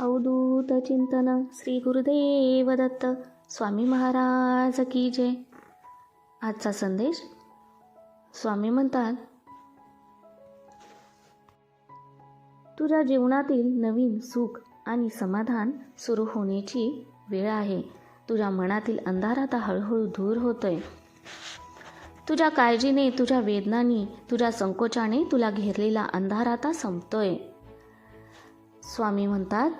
अवधूत चिंतन श्री गुरुदेव दत्त. स्वामी महाराज की जय. आजचा संदेश स्वामी म्हणतात तुझ्या जीवनातील नवीन सुख आणि समाधान सुरू होण्याची वेळ आहे. तुझ्या मनातील अंधार आता हळूहळू दूर होतोय. तुझ्या काळजीने तुझ्या वेदनाने तुझ्या संकोचाने तुला घेरलेला अंधार आता संपतोय. स्वामी म्हणतात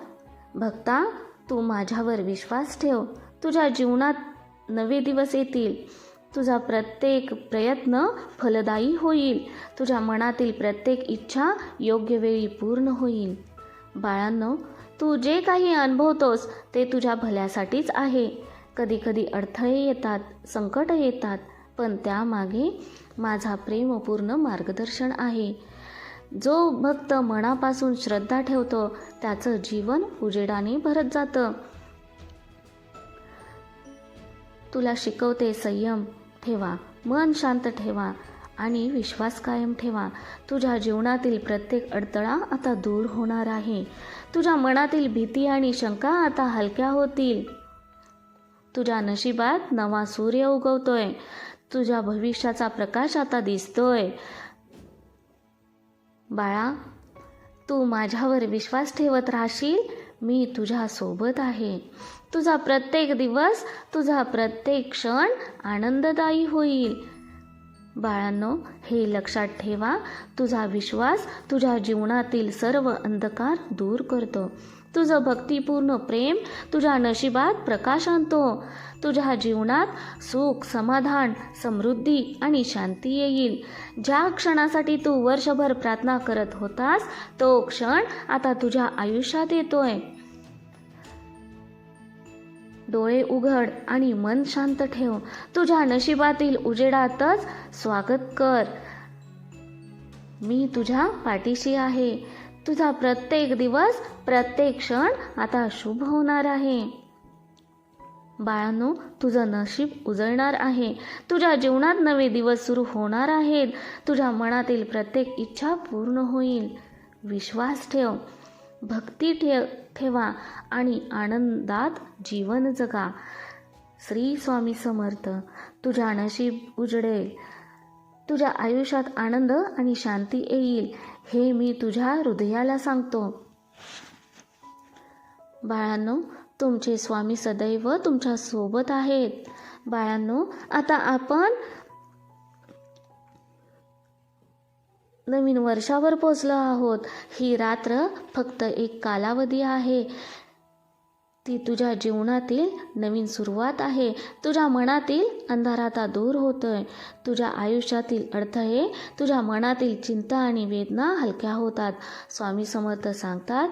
भक्ता तू माझ्यावर विश्वास ठेव. तुझ्या जीवनात नवे दिवस येतील. तुझा प्रत्येक प्रयत्न फलदायी होईल. तुझ्या मनातील प्रत्येक इच्छा योग्य वेळी पूर्ण होईल. बाळांनो तू जे काही अनुभवतोस ते तुझ्या भल्यासाठीच आहे. कधीकधी अडथळे येतात संकट येतात पण त्यामागे माझा प्रेमपूर्ण मार्गदर्शन आहे. जो भक्त मनापासून श्रद्धा ठेवतो त्याचं जीवन उजेडाने भरत जातं. तुला शिकवते संयम ठेवा. मन शांत ठेवा आणि विश्वास कायम ठेवा. तुझ्या जीवनातील प्रत्येक अडथळा आता दूर होणार आहे. तुझ्या मनातील भीती आणि शंका आता हलक्या होतील. तुझ्या नशिबात नवा सूर्य उगवतोय. तुझ्या भविष्याचा प्रकाश आता दिसतोय. बाळा तू माझ्यावर विश्वास ठेवत राहशील मी तुझ्यासोबत आहे. तुझा प्रत्येक दिवस तुझा प्रत्येक क्षण आनंददायी होईल. बाळांनो हे लक्षात ठेवा तुझा विश्वास तुझ्या जीवनातील सर्व अंधकार दूर करतो. तुझं भक्तिपूर्ण प्रेम तुझ्या नशिबात प्रकाश आणतो तुझ्या जीवनात सुख समाधान समृद्धी आणि शांती येईल. ज्या क्षणासाठी तू वर्षभर प्रार्थना करत होतास तो क्षण आता तुझ्या आयुष्यात येतोय. डोळे उघड आणि मन शांत ठेव. तुझ्या नशिबातील उजेडातच स्वागत कर. मी तुझ्या पाठीशी आहे. तुझा प्रत्येक दिवस प्रत्येक क्षण आता शुभ होणार आहे. बाळांनो तुझं नशीब उजळणार आहे. तुझ्या जीवनात नवे दिवस सुरू होणार आहेत. तुझ्या मनातील प्रत्येक इच्छा पूर्ण होईल. विश्वास ठेव. भक्ती ठेव ठेवा आणि आनंदात जीवन जगा. श्री स्वामी समर्थ. तुझ्या नशीब उजडेल तुझ्या आयुष्यात आनंद आणि शांती येईल हे मी तुझ्या हृदयाला सांगतो. बाळांनो तुमचे स्वामी सदैव तुमच्यासोबत आहेत. बाळांनो आता आपण नवीन वर्षावर पोचलो आहोत. ही रात्र फक्त एक कालावधी आहे. ती तुझ्या जीवनातील नवीन सुरुवात आहे. तुझ्या मनातील अंधार आता दूर होतोय. तुझ्या आयुष्यातील अडथळे तुझ्या मनातील चिंता आणि वेदना हलक्या होतात. स्वामी समर्थ सांगतात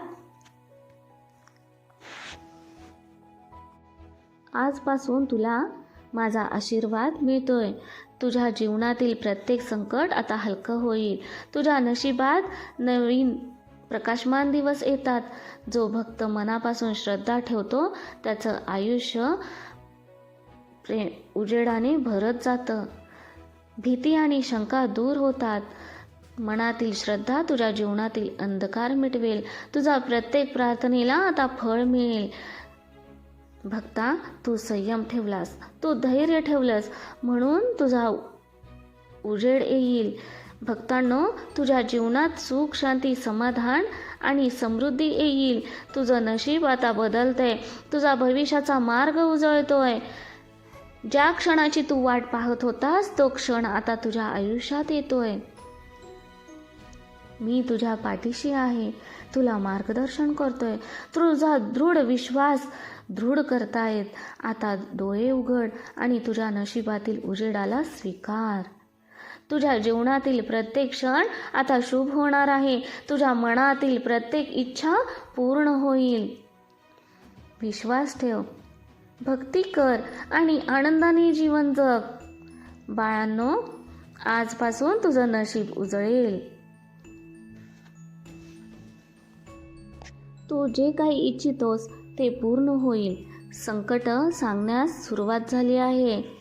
आजपासून तुला माझा आशीर्वाद मिळतोय. तुझ्या जीवनातील प्रत्येक संकट आता हलकं होईल. तुझ्या नशिबात नवीन प्रकाशमान दिवस येतात. जो भक्त मनापासून श्रद्धा ठेवतो त्याचं आयुष्य प्रे उजेडाने भरत जातं. भीती आणि शंका दूर होतात. मनातील श्रद्धा तुझ्या जीवनातील अंधकार मिटवेल. तुझा प्रत्येक प्रार्थनेला आता फळ मिळेल. भक्ता तू संयम ठेवलास. तू धैर्य ठेवलंस. म्हणून तुझा उजेड येईल. भक्तांनो तुझ्या जीवनात सुख शांती समाधान आणि समृद्धी येईल. तुझं नशीब आता बदलतंय. तुझा भविष्याचा मार्ग उजळतोय. ज्या क्षणाची तू वाट पाहत होतास तो क्षण आता तुझ्या आयुष्यात येतोय. मी तुझ्या पाठीशी आहे. तुला मार्गदर्शन करतोय. तुझा दृढ विश्वास दृढ करतायत. आता डोळे उघड आणि तुझ्या नशिबातील उजेडाला स्वीकार. तुझ्या जीवनातील प्रत्येक क्षण आता शुभ होणार आहे. तुझ्या मनातील प्रत्येक इच्छा पूर्ण होईल. विश्वास ठेव. भक्ती कर आणि आनंदाने जीवन जग. बाळांनो आजपासून तुझं नशीब उजळेल. तू जे काही इच्छितोस ते पूर्ण होईल. संकट सांगण्यास सुरुवात झाली आहे.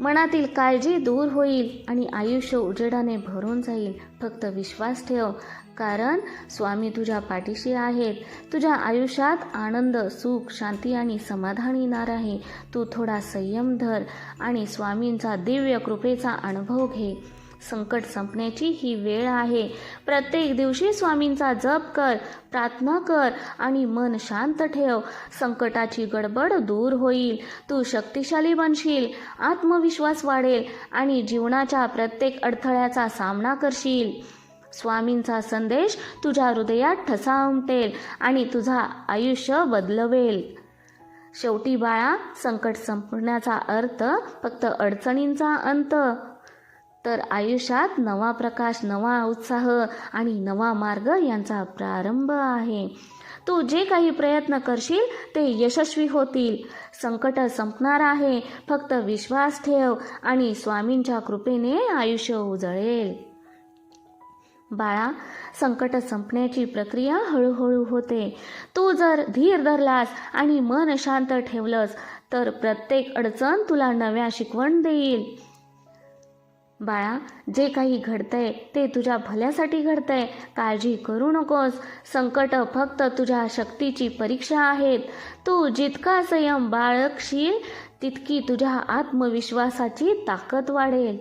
मनातील काळजी दूर होईल आणि आयुष्य उजेडाने भरून जाईल. फक्त विश्वास ठेव. कारण स्वामी तुझ्या पाठीशी आहेत. तुझ्या आयुष्यात आनंद सुख शांती आणि समाधान येणार आहे. तू थोडा संयम धर आणि स्वामींचा दिव्य कृपेचा अनुभव घे. संकट संपण्याची ही वेळ आहे. प्रत्येक दिवशी स्वामींचा जप कर प्रार्थना कर आणि मन शांत ठेव. संकटाची गडबड दूर होईल. तू शक्तिशाली बनशील आत्मविश्वास वाढेल आणि जीवनाच्या प्रत्येक अडथळ्याचा सामना करशील. स्वामींचा संदेश तुझ्या हृदयात ठसा उमटेल आणि तुझा आयुष्य बदलवेल. शेवटी बाळा संकट संपण्याचा अर्थ फक्त अडचणींचा अंत. तर आयुष्यात नवा प्रकाश नवा उत्साह आणि नवा मार्ग यांचा प्रारंभ आहे. तू जे काही प्रयत्न करशील ते यशस्वी होतील. संकट संपणार आहे. फक्त विश्वास ठेव आणि स्वामींच्या कृपेने आयुष्य उजळेल. बाळा संकट संपण्याची प्रक्रिया हळूहळू होते. तू जर धीर धरलास आणि मन शांत ठेवलंस तर प्रत्येक अडचण तुला नव्या शिकवण देईल. बाळा जे काही घडतंय ते तुझ्या भल्यासाठी घडतंय. काळजी करू नकोस. संकट फक्त तुझ्या शक्तीची परीक्षा आहेत. तू जितका संयम बाळगशील तितकी तुझ्या आत्मविश्वासाची ताकद वाढेल.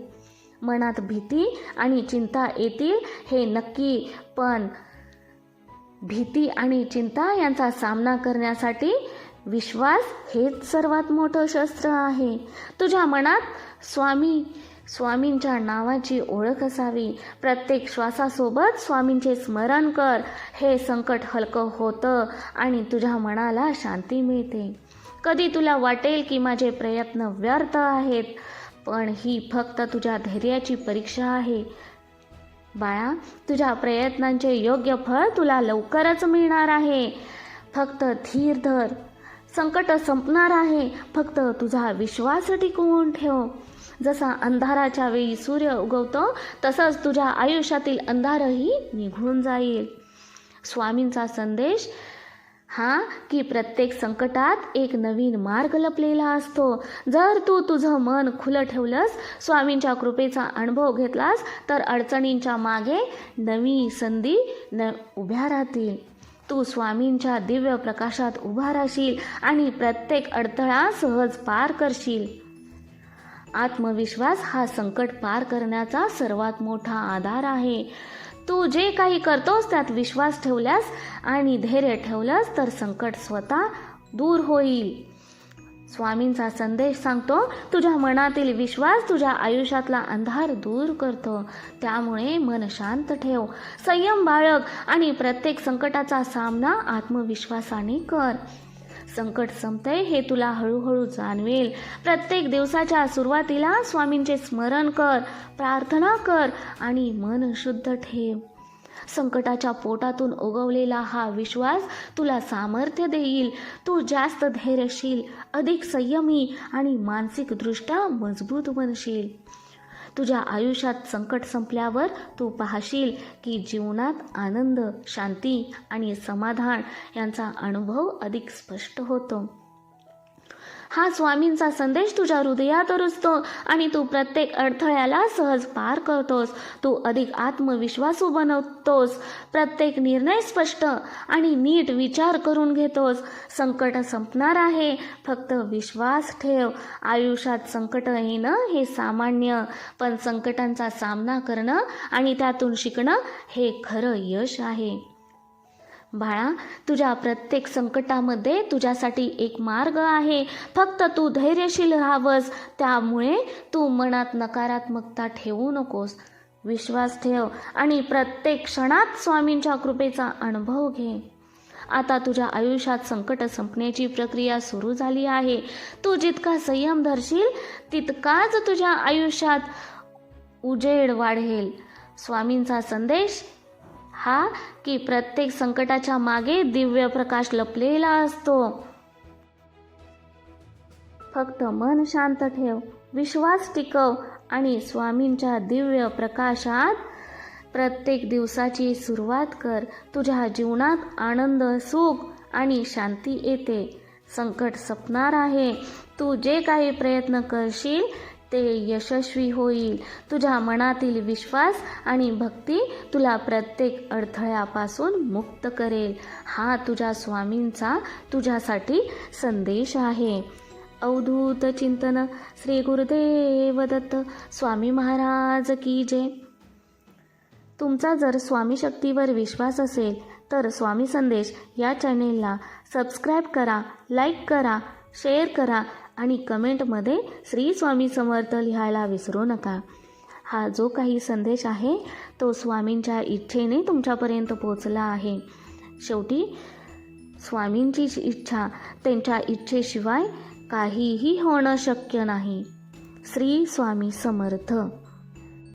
मनात भीती आणि चिंता येतील हे नक्की. पण भीती आणि चिंता यांचा सामना करण्यासाठी विश्वास हेच सर्वात मोठं शस्त्र आहे. तुझ्या मनात स्वामी स्वामींच्या नावाची ओळख असावी. प्रत्येक श्वासासोबत स्वामींचे स्मरण कर. हे संकट हलकं होतं आणि तुझ्या मनाला शांती मिळते. कधी तुला वाटेल की माझे प्रयत्न व्यर्थ आहेत पण ही फक्त तुझ्या धैर्याची परीक्षा आहे. बाळा तुझ्या प्रयत्नांचे योग्य फळ तुला लवकरच मिळणार आहे. फक्त धीर धर. संकट संपणार आहे. फक्त तुझा विश्वास टिकवून ठेव. जसा अंधाराच्या वेळी सूर्य उगवतो तसंच तुझ्या आयुष्यातील अंधारही निघून जाईल. स्वामींचा संदेश हा की प्रत्येक संकटात एक नवीन मार्ग लपलेला असतो. जर तू तुझं मन खुलं ठेवलंस स्वामींच्या कृपेचा अनुभव घेतलास तर अडचणींच्या मागे नवी संधी न उभ्या राहतील. तू स्वामींच्या दिव्य प्रकाशात उभा राहशील आणि प्रत्येक अडथळा सहज पार करशील. आत्मविश्वास हा संकट पार करण्याचा सर्वात मोठा आधार आहे. तू जे काही करतोस त्यात विश्वास ठेवल्यास आणि धैर्य ठेवलंस तर संकट स्वतः दूर होईल. स्वामींचा संदेश सांगतो तुझ्या मनातील विश्वास तुझ्या आयुष्यातला अंधार दूर करतो. त्यामुळे मन शांत ठेव. संयम बाळग आणि प्रत्येक संकटाचा सामना आत्मविश्वासाने कर. संकट संपतंय हे तुला हळूहळू जाणवेल. प्रत्येक दिवसाच्या सुरुवातीला स्वामींचे स्मरण कर प्रार्थना कर आणि मन शुद्ध ठेव. संकटाच्या पोटातून उगवलेला हा विश्वास तुला सामर्थ्य देईल. तू जास्त धैर्यशील अधिक संयमी आणि मानसिकदृष्ट्या मजबूत बनशील. तुझ्या आयुष्यात संकट संपल्यावर तू पाहशील की जीवनात आनंद शांती आणि समाधान यांचा अनुभव अधिक स्पष्ट होतो. हा स्वामींचा संदेश तुझ्या हृदयात रुजतो आणि तू प्रत्येक अडथळ्याला सहज पार करतोस. तू अधिक आत्मविश्वासू बनवतोस. प्रत्येक निर्णय स्पष्ट आणि नीट विचार करून घेतोस. संकट संपणार आहे. फक्त विश्वास ठेव. आयुष्यात संकट येणं हे सामान्य पण संकटांचा सामना करणं आणि त्यातून शिकणं हे खरं यश आहे. बाळा तुझ्या प्रत्येक संकटामध्ये तुझ्यासाठी एक मार्ग आहे. फक्त तू धैर्यशील राहावंस. त्यामुळे तू मनात नकारात्मकता ठेवू नकोस. विश्वास ठेव आणि प्रत्येक क्षणात स्वामींच्या कृपेचा अनुभव घे. आता तुझ्या आयुष्यात संकट संपण्याची प्रक्रिया सुरू झाली आहे. तू जितका संयम धरशील तितकाच तुझ्या आयुष्यात उजेड वाढेल. स्वामींचा संदेश हा की प्रत्येक संकटाच्या मागे दिव्य प्रकाश लपलेला असतो. फक्त मन शांत ठेव विश्वास टिकव आणि स्वामींच्या दिव्य प्रकाशात प्रत्येक दिवसाची सुरुवात कर. तुझ्या जीवनात आनंद सुख आणि शांती येते. संकट सपणार आहे. तू जे काही प्रयत्न करशील ते यशस्वी होईल. तुझ्या मनातील विश्वास आणि भक्ती तुला प्रत्येक अडथळ्यापासून मुक्त करेल. हा तुझ्या स्वामींचा तुझ्यासाठी संदेश आहे. अवधूत चिंतन श्री गुरुदेव दत्त स्वामी महाराज की जय. तुमचा जर स्वामी शक्तीवर विश्वास असेल तर स्वामी संदेश या चॅनेलला सबस्क्राईब करा लाईक करा शेअर करा आणि कमेंटमध्ये श्री स्वामी समर्थ लिहायला विसरू नका. हा जो काही संदेश आहे तो स्वामींच्या इच्छेने तुमच्यापर्यंत पोचला आहे. शेवटी स्वामींची इच्छा त्यांच्या इच्छेशिवाय काहीही होणं शक्य नाही. श्री स्वामी समर्थ.